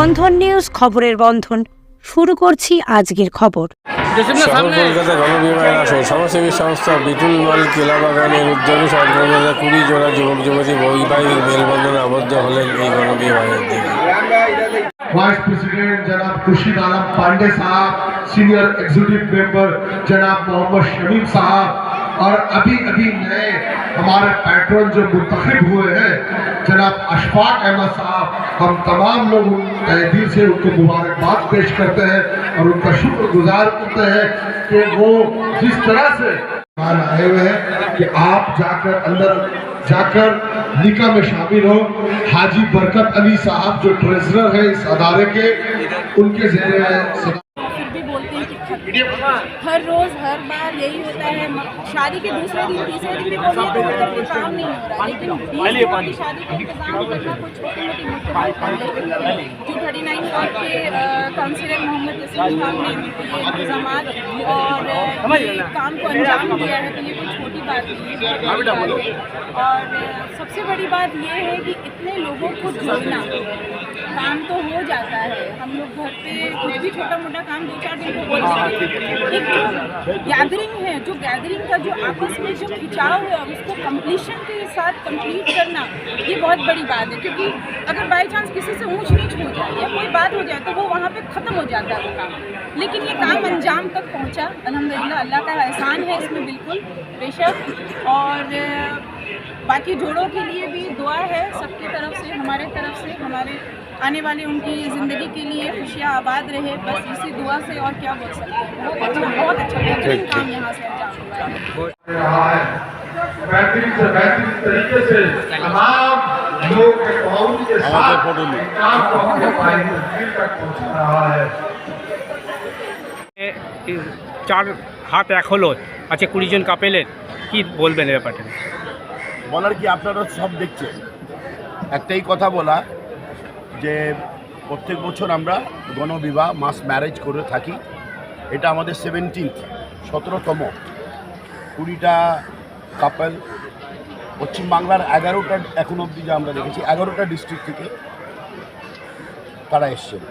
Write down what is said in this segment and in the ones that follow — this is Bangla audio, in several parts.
বন্ধন নিউজ খবরের বন্ধন শুরু করছি আজকের খবর শহর কলকাতা গণবিবাহের আসর সমাজসেবী সংস্থা বিটুল মাল কেলাবাগানের উদ্যোগে সর্বদা কুড়ি জোড়া যুবক যুবতী বৈবাহিক মেলবন্ধনে আবদ্ধ হলেন এই গণবিবাহের দিকে वाइस प्रेसिडेंट जनाब खुर्शीद आलम पांडे साहब सीनियर एग्जीक्यूटिव मेंबर जनाब मोहम्मद शमीम साहब اور ابھی ابھی نئے ہمارے پیٹرون جو منتخب ہوئے ہیں، جناب اشفاق احمد صاحب، ہم تمام لوگ تحدیل سے ان کو مبارکباد پیش کرتے ہیں اور ان کا شکر گزار کرتے ہیں کہ وہ جس طرح سے آئے ہوئے ہیں کہ آپ جا کر اندر جا کر نکاح میں شامل ہو حاجی برکت علی صاحب جو ٹریزرر ہیں اس ادارے کے، ان کے زیر ہاں، ہر روز ہر بار یہی ہوتا ہے۔ شادی کے دوسرے دن تیسرے دن بھی کوئی کام نہیں ہو رہا۔ لیکن شادی کا انتظام کرنا کوئی چھوٹی موٹی جو تھرٹی نائن کے کاؤنسلر محمد اسلام صاحب نے انتظامات اور کام کو انجام دیا ہے تو یہ کوئی چھوٹی بات نہیں ہے۔ اور سب سے بڑی بات یہ ہے کہ اتنے لوگوں کو جوڑنا۔ کام تو ہو جاتا ہے۔ ہم لوگ گھر پہ کوئی بھی چھوٹا موٹا کام دو چار دن کو بول سکتے گیدرنگ ہے۔ جو گیدرنگ کا جو آپس میں جو کھینچاؤ ہے اور اس کو کمپلیشن کے ساتھ کمپلیٹ کرنا، یہ بہت بڑی بات ہے۔ کیونکہ اگر بائی چانس کسی سے اونچ نیچ ہو جائے یا کوئی بات ہو جائے تو وہ وہاں پہ ختم ہو جاتا ہے کام۔ لیکن یہ کام انجام تک پہنچا۔ الحمد للہ اللہ کا احسان ہے اس میں بالکل، بے شک۔ اور باقی جوڑوں کے لیے بھی دعا ہے۔ سب کی طرف سے، ہمارے طرف سے، ہمارے का एहसान है इसमें बिल्कुल बेशक और अ, बाकी जोड़ों के लिए भी दुआ है सबकी तरफ से हमारे तरफ से हमारे आने वाली उनकी ज़िंदगी के लिए खुशियाँ आबाद रहे बस इसी दुआ से और क्या बोल सकते हैं बहुत अच्छा बहुत अच्छा बेहतरीन काम यहाँ से अंजाम हुआ है रहा है बेहतरीन से बेहतरीन तरीके से तमाम लोग के ताउन के साथ काम को अपने भाई मंजिल तक पहुंचा रहा है এ, এই চার হাত এক হলো আচ্ছা কুড়ি জন কাপেলের কি বলবেন এ ব্যাপারটা বলার কি আপনারা সব দেখছেন একটাই কথা বলা যে প্রত্যেক বছর আমরা গণবিবাহ মাস ম্যারেজ করে থাকি। এটা আমাদের সেভেন্টিন্থ সতেরোতম। কুড়িটা কাপল পশ্চিমবাংলার এগারোটা এখন অবধি যা আমরা দেখেছি, এগারোটা ডিস্ট্রিক্ট থেকে তারা এসছেন।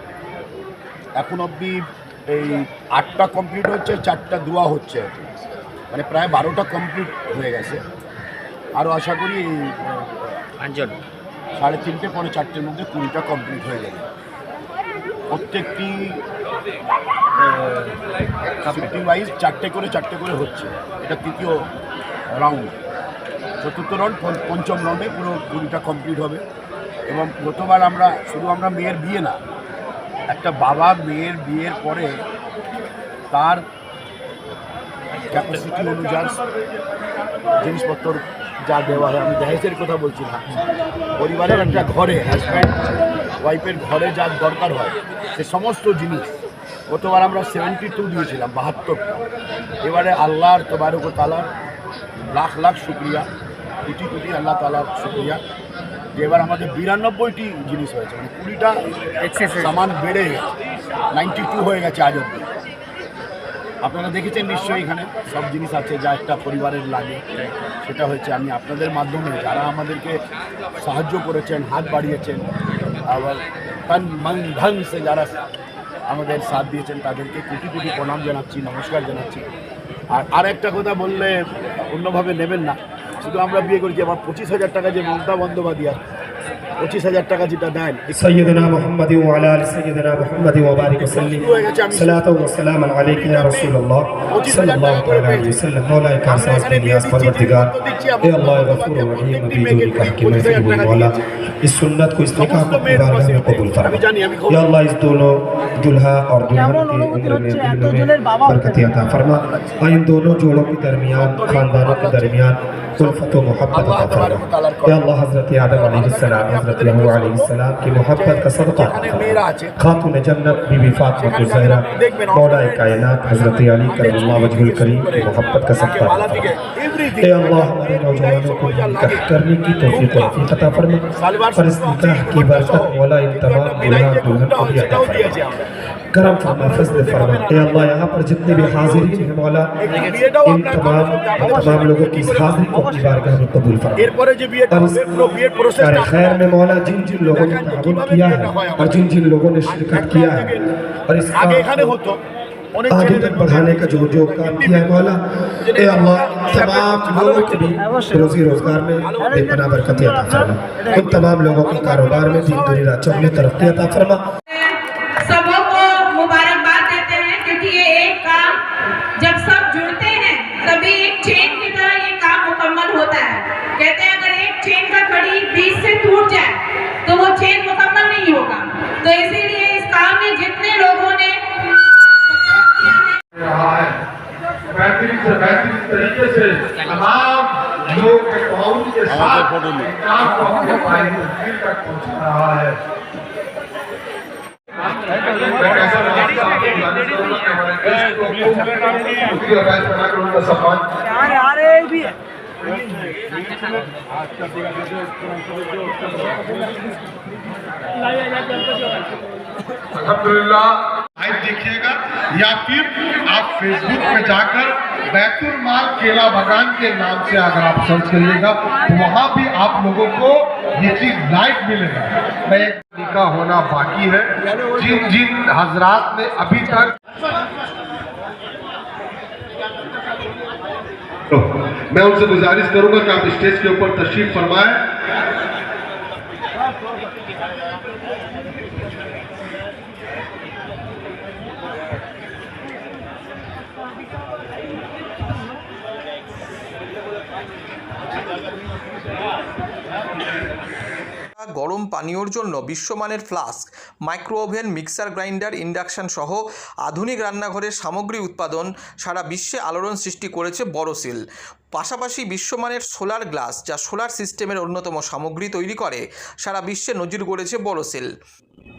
এখন অবধি এই আটটা কমপ্লিট হচ্ছে, চারটা দোয়া হচ্ছে। মানে প্রায় বারোটা কমপ্লিট হয়ে গেছে। আরও আশা করি পাঁচজন। সাড়ে তিনটে পরে চারটের মধ্যে কুড়িটা কমপ্লিট হয়ে যাবে প্রত্যেকটি সিটিং ওয়াইজ চারটে করে চারটে করে হচ্ছে। এটা তৃতীয় রাউন্ড চতুর্থ রাউন্ড পঞ্চম রাউন্ডে পুরো কুড়িটা কমপ্লিট হবে। এবং গতবার আমরা, শুধু আমরা মেয়ের বিয়ে না, একটা বাবা মেয়ের বিয়ের পরে তার ক্যাপাসিটি অনুযায়ী জিনিসপত্র যা দেওয়া হয়। আমি দহেজের কথা বলছি না পরিবারের একটা ঘরে হাজব্যান্ড ওয়াইফের ঘরে যা দরকার হয় সে সমস্ত জিনিস। গতবার আমরা সেভেন্টি টু দিয়েছিলাম বাহাত্তরটা। এবারে আল্লাহর তোবারক তালার লাখ লাখ শুক্রিয়া কোটি কোটি আল্লাহ তালার শুক্রিয়া। যে এবার আমাদের বিরানব্বইটি জিনিস হয়েছে মানে কুড়িটা সামান বেড়ে গেছে। নাইনটি টু হয়ে গেছে আজ অব্দি আপনারা দেখেছেন নিশ্চয়ই এখানে সব জিনিস আছে যা একটা পরিবারের লাগে। সেটা হচ্ছে আমি আপনাদের মাধ্যমে যারা আমাদেরকে সাহায্য করেছেন, হাত বাড়িয়েছেন, আবার তন মন ধন সে যারা আমাদের সাথ দিয়েছেন, তাদেরকে কোটি কোটি প্রণাম জানাচ্ছি, নমস্কার জানাচ্ছি। আর আর একটা কথা বললে অন্যভাবে নেবেন না। শুধু আমরা বিয়ে করেছি, আমার পঁচিশ হাজার টাকা যে মমতা বন্দ্যোপাধ্যায় পঁচিশ হাজার টাকা যেটা দেন সৈয়দনা মোহাম্মদ ওয়ালাল সৈয়দনা মোহাম্মদ ওবারিক সাল্লিম। সালাত ওয়া সালাম আলাইকা ইয়া রাসূলুল্লাহ। সাল্লাল্লাহু इस सुन्नत को और दोनों जोड़ों के दरमियान खानदानों के दरमियान उल्फत व अल्लाह हजरत आदम अलैहि حضرت یعقوب علیہ السلام کی محبت کا صدقہ خاتون جنت بی بی فاطمہ کو زہرہ مولا کائنات حضرت علی کرم اللہ وجہ الکریم کی محبت کا صدقہ اے اللہ ہمارے نوجوانوں کو نکاح کرنے کی توفیق و عطا عطا فرما اور اس نکاح کی برکت مولا انتباہ تمام دلہن کو بھی عطا فرمائے۔ کرم فرما فضل فرما۔ اے اللہ یہاں پر جتنے بھی حاضرین ہیں مولا ان تمام تمام لوگوں کی اس حاضری کو اپنی بارگاہ میں قبول فرما۔ اور اس کار خیر میں مولا جن جن لوگوں نے تعاون کیا ہے اور جن جن لوگوں نے شرکت کیا ہے اور اس کار آگے تک بڑھانے کا جو جو کام کیا ہے مولا اے اللہ تمام لوگوں کے بھی روزی روزگار میں بے پناہ برکتی عطا فرما۔ ان تمام لوگوں کے کاروبار میں دین دنیا میں ترقی عطا فرما۔ طریقے سے تمام لوگ کے تعاون کے ساتھ انکار کو کے نے پائی تک پہنچ رہا ہے۔ الحمدللہ۔ آج دیکھیے گا یا پھر آپ فیس بک پہ جا کر بیت المال کیلا بگان کے نام سے اگر آپ سرچ کریے گا تو وہاں بھی آپ لوگوں کو یہ چیز لائٹ ملے گا۔ میں ایک نکاح ہونا باقی ہے۔ جن جن حضرات نے ابھی تک میں ان سے گزارش کروں گا کہ آپ اسٹیج کے اوپر تشریف فرمائیں۔ গরম পানীয়র জন্য বিশ্বমানের flask, micro oven, mixer grinder, induction সহ আধুনিক রান্নাঘরের সামগ্রী উৎপাদন সারা বিশ্বে আলোড়ন সৃষ্টি করেছে বড়সিল পাশাপাশি বিশ্বমানের সোলার গ্লাস, যা সোলার সিস্টেমের অন্যতম সামগ্রী তৈরি করে, সারা বিশ্বে নজির গড়েছে বড়সিল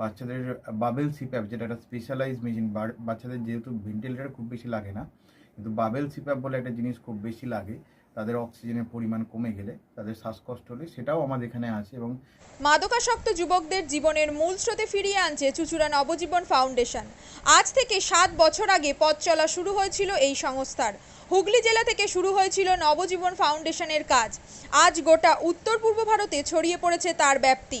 বাচ্চাদের, বাবেল সিপ্যাপ যেটা একটা স্পেশালাইজ মেশিন বাচ্চাদের যেহেতু ভেন্টিলেটার খুব বেশি লাগে না, কিন্তু বাবেল সিপ্যাপ বলে একটা জিনিস খুব বেশি লাগে, তাদের অক্সিজেনের পরিমাণ কমে গেলে, তাদের শ্বাসকষ্ট হলে সেটাও আমাদের এখানে আছে এবং মাদকাসক্ত যুবকদের জীবনের মূল স্রোতে ফিরিয়ে আনছে চুচুড়া নবজীবন ফাউন্ডেশন। আজ থেকে সাত বছর আগে পথ চলা শুরু হয়েছিল এই সংস্থার। হুগলি জেলা থেকে শুরু হয়েছিল নবজীবন ফাউন্ডেশনের কাজ। আজ গোটা উত্তর পূর্ব ভারতে ছড়িয়ে পড়েছে তার ব্যাপ্তি।